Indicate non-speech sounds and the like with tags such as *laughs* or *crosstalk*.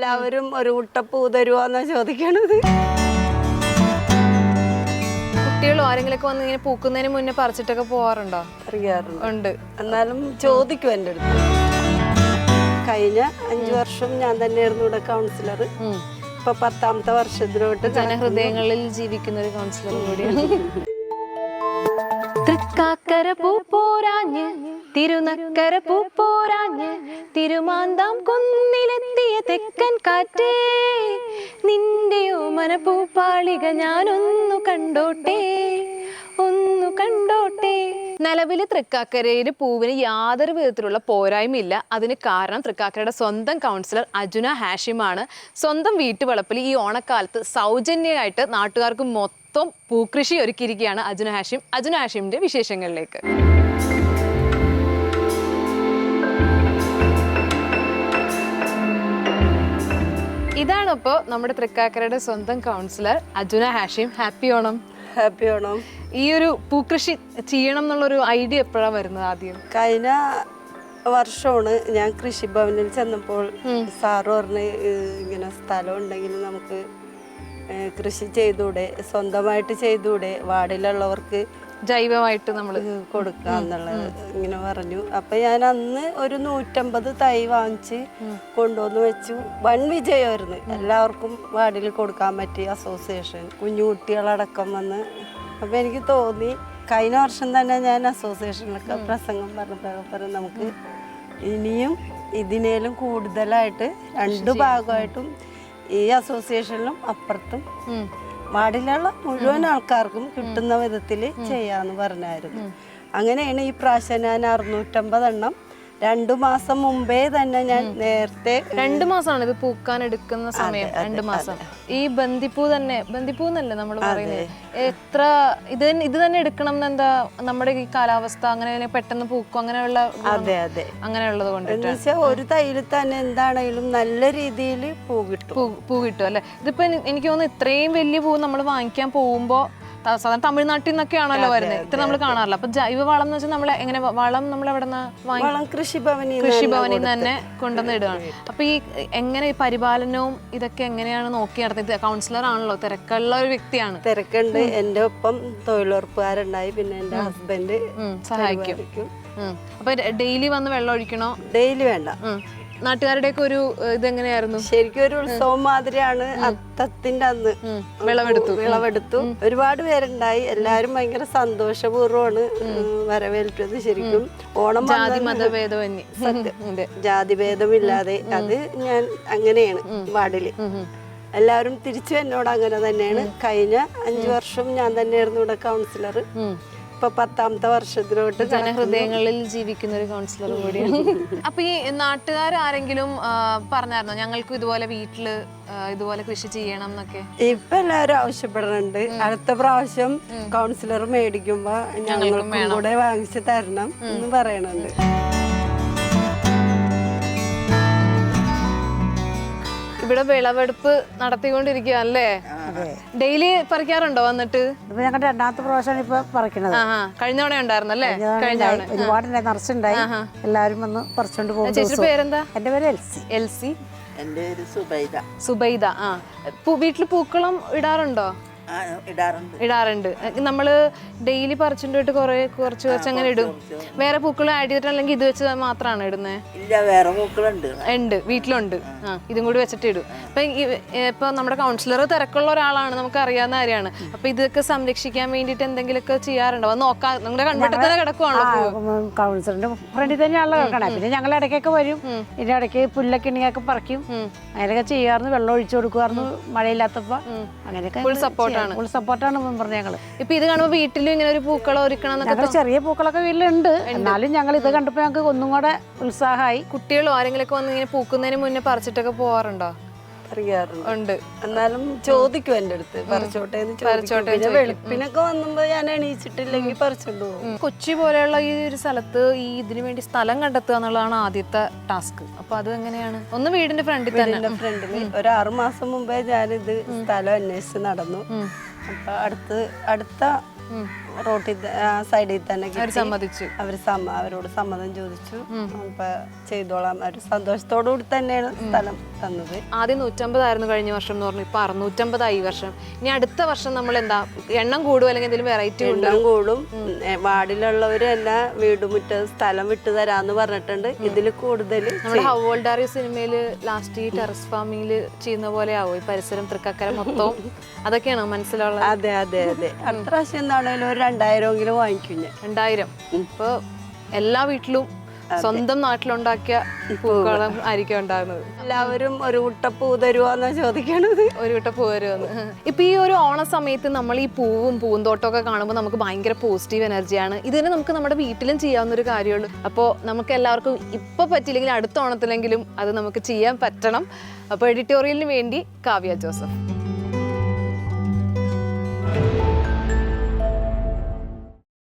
എല്ലാവരും ഒരു കുട്ടപ്പൂ തരുവാന്നാ ചോദിക്കണത്. കുട്ടികളും ആരെങ്കിലൊക്കെ വന്ന് ഇങ്ങനെ പൂക്കുന്നതിന് മുന്നേ പറിച്ചിട്ടൊക്കെ പോവാറുണ്ടോ? അറിയാറുണ്ട്. ഉണ്ട്. എന്നാലും ചോദിക്കും എന്റെ അടുത്ത്. കഴിഞ്ഞ അഞ്ചു വർഷം ഞാൻ തന്നെയായിരുന്നു ഇവിടെ കൗൺസിലർ. ഇപ്പൊ പത്താമത്തെ വർഷത്തിലോട്ട് ജനഹൃദയങ്ങളിൽ ജീവിക്കുന്ന ഒരു കൗൺസിലർ കൂടിയാണ്. *laughs* തൃക്കാക്കര പൂ പോരാഞ്ഞ് തിരുനക്കര പൂ പോരാഞ്ഞ് തിരുമാന്താം കുന്നിലെത്തിയ തെക്കൻ കാറ്റേ. നിന്റെ ഓമന പൂപ്പാളിക ഞാനൊന്നു കണ്ടോട്ടെ ഒന്നു കണ്ടോട്ടെ. നിലവിൽ തൃക്കാക്കരയിൽ പൂവിന് യാതൊരു വിധത്തിലുള്ള പോരായ്മയില്ല. അതിന് കാരണം തൃക്കാക്കരയുടെ സ്വന്തം കൗൺസിലർ അജുന ഹാഷിമാണ്. സ്വന്തം വീട്ടുവളപ്പിൽ ഈ ഓണക്കാലത്ത് സൗജന്യമായിട്ട് നാട്ടുകാർക്ക് മൊത്തം പൂക്കൃഷി ഒരുക്കിയിരിക്കുകയാണ് അജുന ഹാഷിം. അജുന ഹാഷിമിന്റെ വിശേഷങ്ങളിലേക്ക്. ഇതാണ് ഇപ്പോൾ നമ്മുടെ തൃക്കാക്കരയുടെ സ്വന്തം councillor Ajuna Hashim. Happy Onam. Happy Onam. ഈ ഒരു പൂക്കൃഷി ചെയ്യണം എന്നുള്ളൊരു ഐഡിയ എപ്പോഴാണ് വരുന്നത് ആദ്യം? കഴിഞ്ഞ വർഷമാണ് ഞാൻ കൃഷിഭവനിൽ ചെന്നപ്പോൾ സാറ് പറഞ്ഞ് ഇങ്ങനെ സ്ഥലം ഉണ്ടെങ്കിൽ നമുക്ക് കൃഷി ചെയ്തൂടെ സ്വന്തമായിട്ട് ചെയ്തൂടെ വാർഡിലുള്ളവർക്ക് ജൈവമായിട്ട് നമ്മൾ കൊടുക്കുക എന്നുള്ളത് ഇങ്ങനെ പറഞ്ഞു. അപ്പൊ ഞാൻ അന്ന് ഒരു നൂറ്റമ്പത് തൈ വാങ്ങിച്ച് കൊണ്ടുവന്ന് വെച്ചു. വൻ വിജയമായിരുന്നു. എല്ലാവർക്കും വാർഡിൽ കൊടുക്കാൻ പറ്റി അസോസിയേഷൻ. കുഞ്ഞു കുട്ടികളടക്കം വന്ന്. അപ്പൊ എനിക്ക് തോന്നി കഴിഞ്ഞ വർഷം തന്നെ ഞാൻ അസോസിയേഷനിലൊക്കെ പ്രസംഗം പറഞ്ഞപ്പോഴൊക്കെ പറഞ്ഞു നമുക്ക് ഇനിയും ഇതിനേലും കൂടുതലായിട്ട് രണ്ട് ഭാഗമായിട്ടും ഈ അസോസിയേഷനിലും അപ്പുറത്തും. വാർഡിലുള്ള മുഴുവൻ ആൾക്കാർക്കും കിട്ടുന്ന വിധത്തിൽ ചെയ്യാന്ന് പറഞ്ഞായിരുന്നു. അങ്ങനെയാണ് ഈ പ്രാവശ്യം ഞാൻ അറുന്നൂറ്റമ്പതെണ്ണം രണ്ടു മാസം മുമ്പേ തന്നെ ഞാൻ നേരത്തെ രണ്ടു മാസമാണ് ഇത് പൂക്കാൻ എടുക്കുന്ന സമയം. രണ്ടു മാസം. ഈ ബന്ദിപ്പൂ തന്നെ ബന്ദിപ്പൂ എന്നല്ലേ നമ്മൾ പറയുന്നത്? എത്ര ഇത് ഇത് തന്നെ എടുക്കണം എന്നെന്താ നമ്മുടെ ഈ കാലാവസ്ഥ അങ്ങനെ പെട്ടെന്ന് പൂക്കും അങ്ങനെയുള്ള അതെ അതെ. അങ്ങനെയുള്ളത് കൊണ്ട് ഒരു തൈൽ തന്നെ എന്താണെങ്കിലും നല്ല രീതിയിൽ പൂ കിട്ടും. പൂ കിട്ടും അല്ലെ? ഇതിപ്പോ എനിക്ക് തോന്നുന്നു ഇത്രയും വലിയ പൂ നമ്മൾ വാങ്ങിക്കാൻ പോകുമ്പോ സാധാരണ തമിഴ്നാട്ടിൽ നിന്നൊക്കെയാണല്ലോ വരുന്നത്. ഇത്ര നമ്മൾ കാണാറില്ല. അപ്പൊ ജൈവ വളം എന്ന് വെച്ചാൽ നമ്മൾ എങ്ങനെ വളം നമ്മൾ എവിടെ നിന്ന് കൃഷിഭവനിൽ കൃഷിഭവനിൽ തന്നെ കൊണ്ടുവന്ന് ഇടുകയാണ് അപ്പൊ ഈ എങ്ങനെ ഈ പരിപാലനവും ഇതൊക്കെ എങ്ങനെയാണ് നോക്കി നടത്തുന്നത്? കൗൺസിലർ ആണല്ലോ തിരക്കുള്ള ഒരു വ്യക്തിയാണ്. തിരക്കുണ്ട്. എന്റെ ഒപ്പം തൊഴിലുറപ്പുകാരുണ്ടായി. പിന്നെ എന്റെ ഹസ്ബൻഡ് സഹായിക്കും. അപ്പൊ ഡെയിലി വന്ന് വെള്ളം ഒഴിക്കണോ? ഡെയിലി വേണ്ട. നാട്ടുകാരുടെയൊക്കെ ഒരു ഇതെങ്ങനെയായിരുന്നു? ശരിക്കും ഒരു ഉത്സവം മാതിരിയാണ്. അത്തത്തിന്റെ അന്ന് വിളവെടുത്തു. വിളവെടുത്തു. ഒരുപാട് പേരുണ്ടായി. എല്ലാരും ഭയങ്കര സന്തോഷപൂർവമാണ് വരവേൽറ്റത് ശരിക്കും. ഓണം ജാതി മതഭേദമന്യേ അതെ. ജാതിഭേദമില്ലാതെ അത് ഞാൻ അങ്ങനെയാണ് വാർഡിൽ. എല്ലാവരും തിരിച്ചു എന്നോട് അങ്ങനെ തന്നെയാണ്. കഴിഞ്ഞ അഞ്ചു വർഷം ഞാൻ തന്നെയായിരുന്നു ഇവിടെ കൗൺസിലർ. ഇപ്പൊ പത്താമത്തെ വർഷത്തിലോട്ട് ജനഹൃദയങ്ങളിൽ ജീവിക്കുന്ന ഒരു കൗൺസിലർ കൂടിയാണ്. അപ്പൊ ഈ നാട്ടുകാർ ആരെങ്കിലും ആ, പറഞ്ഞായിരുന്നോ? ഞങ്ങൾക്കും ഇതുപോലെ വീട്ടിൽ ഇതുപോലെ കൃഷി ചെയ്യണം എന്നൊക്കെ. ഇപ്പൊ എല്ലാവരും ആവശ്യപ്പെടുന്നുണ്ട്. അടുത്ത പ്രാവശ്യം കൗൺസിലർ മേടിക്കുമ്പോ ഞങ്ങൾക്കും കൂടെ വാങ്ങിച്ചു തരണം എന്ന് പറയണുണ്ട്. ഇവിടെ വിളവെടുപ്പ് നടത്തിക്കൊണ്ടിരിക്കുക അല്ലേ ഡെയിലി പറിക്കാറുണ്ടോ വന്നിട്ട്? ഇപ്പൊ ഞങ്ങളുടെ രണ്ടാമത്തെ പ്രാവശ്യമാണ് ഇപ്പൊ പറിക്കണത്. കഴിഞ്ഞ തവണ ഉണ്ടായിരുന്നല്ലേ? കഴിഞ്ഞ തവണ ഒരുപാടുണ്ടായി നിറച്ചുണ്ടായി എല്ലാവരും വന്ന് പറിച്ചോണ്ട് പോകും ചേച്ചി പേരെന്താ? എന്റെ പേര് എൽസി. എൽസി. എന്റെ പേര് സുബൈദ. സുബൈദ ആ. വീട്ടിൽ വീട്ടിൽ പൂക്കളം ഇടാറുണ്ടോ? ഇടാറുണ്ട്. ഇടാറുണ്ട്. നമ്മൾ ഡെയിലി പറിച്ചിട്ട് കുറെ കുറച്ച് കുറച്ച് അങ്ങനെ ഇടും. വേറെ പൂക്കൾ ആഡ് ചെയ്തിട്ടല്ലെങ്കിൽ ഇത് വെച്ച് മാത്രമാണ് ഇടുന്നത് ഇല്ല വേറെ പൂക്കളുണ്ട് ഉണ്ട് വീട്ടിലുണ്ട്. ആ. ഇതും കൂടി വെച്ചിട്ട് ഇടും. ഇപ്പൊ ഈ ഇപ്പൊ നമ്മുടെ കൗൺസിലർ തിരക്കുള്ള ഒരാളാണ് നമുക്ക് അറിയാവുന്ന കാര്യമാണ്. അപ്പൊ ഇതൊക്കെ സംരക്ഷിക്കാൻ വേണ്ടിട്ട് എന്തെങ്കിലുമൊക്കെ ചെയ്യാറുണ്ടോ? അത് നോക്കാം നിങ്ങളുടെ കൺവെട്ടം തന്നെ കിടക്കുവാണല്ലോ പൂവ്. കൗൺസിലറിന്റെ ഫ്രണ്ടിൽ തന്നെയാണല്ലോ കിടക്കണേ. പിന്നെ ഞങ്ങൾ ഇടയ്ക്കൊക്കെ വരും. ഇതിന്റെ ഇടയ്ക്ക് പുല്ലൊക്കെ ഉണ്ടെങ്കിലൊക്കെ പറിക്കും. അങ്ങനെയൊക്കെ ചെയ്യാറുണ്ട്. വെള്ളം ഒഴിച്ചു കൊടുക്കുമായിരുന്നു മഴയില്ലാത്തപ്പോ. അങ്ങനെയൊക്കെ Full സപ്പോർട്ടാണ്. ഫുൾ സപ്പോർട്ടാണ് പറഞ്ഞ ഞങ്ങൾ. ഇപ്പൊ ഇത് കാണുമ്പോ വീട്ടിലും ഇങ്ങനെ ഒരു പൂക്കൾ ഒരുക്കണം ഞങ്ങൾ ചെറിയ പൂക്കളൊക്കെ വീട്ടിലുണ്ട്. എന്നാലും ഞങ്ങൾ ഇത് കണ്ടപ്പോ ഞങ്ങൾക്ക് ഒന്നും കൂടെ ഉത്സാഹമായി. കുട്ടികളോ ആരെങ്കിലൊക്കെ വന്ന് ഇങ്ങനെ പൂക്കുന്നതിന് മുന്നേ പറിച്ചിട്ടൊക്കെ പോവാറുണ്ടോ? അറിയാറുണ്ട്. ഉണ്ട്. എന്നാലും ചോദിക്കും എന്റെ അടുത്ത് പറിച്ചോട്ടെ എന്ന് ചോദിക്കും. പിന്നെ വെളുപ്പിനൊക്കെ വന്നുമ്പോ ഞാൻ എണീച്ചിട്ടില്ലെങ്കിൽ പറിച്ചോണ്ട് പോകും. കൊച്ചി പോലെയുള്ള ഈ ഒരു സ്ഥലത്ത് ഈ ഇതിനു വേണ്ടി സ്ഥലം കണ്ടെത്തുക എന്നുള്ളതാണ് ആദ്യത്തെ ടാസ്ക്. അപ്പൊ അത് എങ്ങനെയാണ്? ഒന്ന് വീടിന്റെ ഫ്രണ്ടിൽ തന്നെ. എന്റെ ഫ്രണ്ടിൽ. ഒരു ആറു മാസം മുമ്പേ ഞാനിത് സ്ഥലം അന്വേഷിച്ച് നടന്നു. അപ്പൊ അടുത്ത് അടുത്ത റോട്ടിൽ സൈഡിൽ തന്നെ സമ്മതിച്ചു. അവർ അവരോട് സമ്മതം ചോദിച്ചു. അപ്പൊ ചെയ്തോളാം. അവർ സന്തോഷത്തോടുകൂടി തന്നെയാണ് സ്ഥലം തന്നത്. ആദ്യം നൂറ്റമ്പതായിരുന്നു കഴിഞ്ഞ വർഷം എന്ന് പറഞ്ഞു. ഇപ്പൊ അറുന്നൂറ്റമ്പതായി ഈ വർഷം. ഇനി അടുത്ത വർഷം നമ്മൾ എന്താ എണ്ണം കൂടും അല്ലെങ്കിൽ എന്തെങ്കിലും വെറൈറ്റി എണ്ണം കൂടും. വാർഡിലുള്ളവരെല്ലാം വീടുമുറ്റ സ്ഥലം വിട്ടു തരാന്ന് പറഞ്ഞിട്ടുണ്ട്. ഇതിൽ കൂടുതൽ നമ്മുടെ ഹൗവോൾഡാറി സിനിമയിൽ ലാസ്റ്റ് ഈ ടെറസ് ഫാമിംഗിൽ ചെയ്യുന്ന പോലെ ആവും. ഈ പരിസരം തൃക്കക്കര മൊത്തം *laughs* അതൊക്കെയാണ് മനസ്സിലുള്ള അതെ അതെ അതെ. അടുത്ത പ്രാവശ്യം എന്താണേലും ഒരു രണ്ടായിരമെങ്കിലും വാങ്ങിക്കും ഞാൻ. രണ്ടായിരം. ഇപ്പൊ എല്ലാ വീട്ടിലും സ്വന്തം നാട്ടിലുണ്ടാക്കിയ പൂക്കളം. ആയിരിക്കും ഉണ്ടാകുന്നത്. എല്ലാവരും ഒരു കുട്ടപ്പൂ തരുവാന്നാ ചോദിക്കണത്. ഒരു വിട്ട പോരുമെന്ന് ഇപ്പൊ ഈ ഒരു ഓണ സമയത്ത് നമ്മൾ ഈ പൂവും പൂന്തോട്ടമൊക്കെ കാണുമ്പോൾ നമുക്ക് ഭയങ്കര പോസിറ്റീവ് എനർജിയാണ് ഇതിന് നമുക്ക് നമ്മുടെ വീട്ടിലും ചെയ്യാവുന്ന ഒരു കാര്യമുള്ളൂ അപ്പോൾ നമുക്ക് എല്ലാവർക്കും ഇപ്പൊ പറ്റില്ലെങ്കിൽ അടുത്ത ഓണത്തിലെങ്കിലും അത് നമുക്ക് ചെയ്യാൻ പറ്റണം. അപ്പോൾ എഡിറ്റോറിയലിന് വേണ്ടി കാവ്യ ജോസഫ്.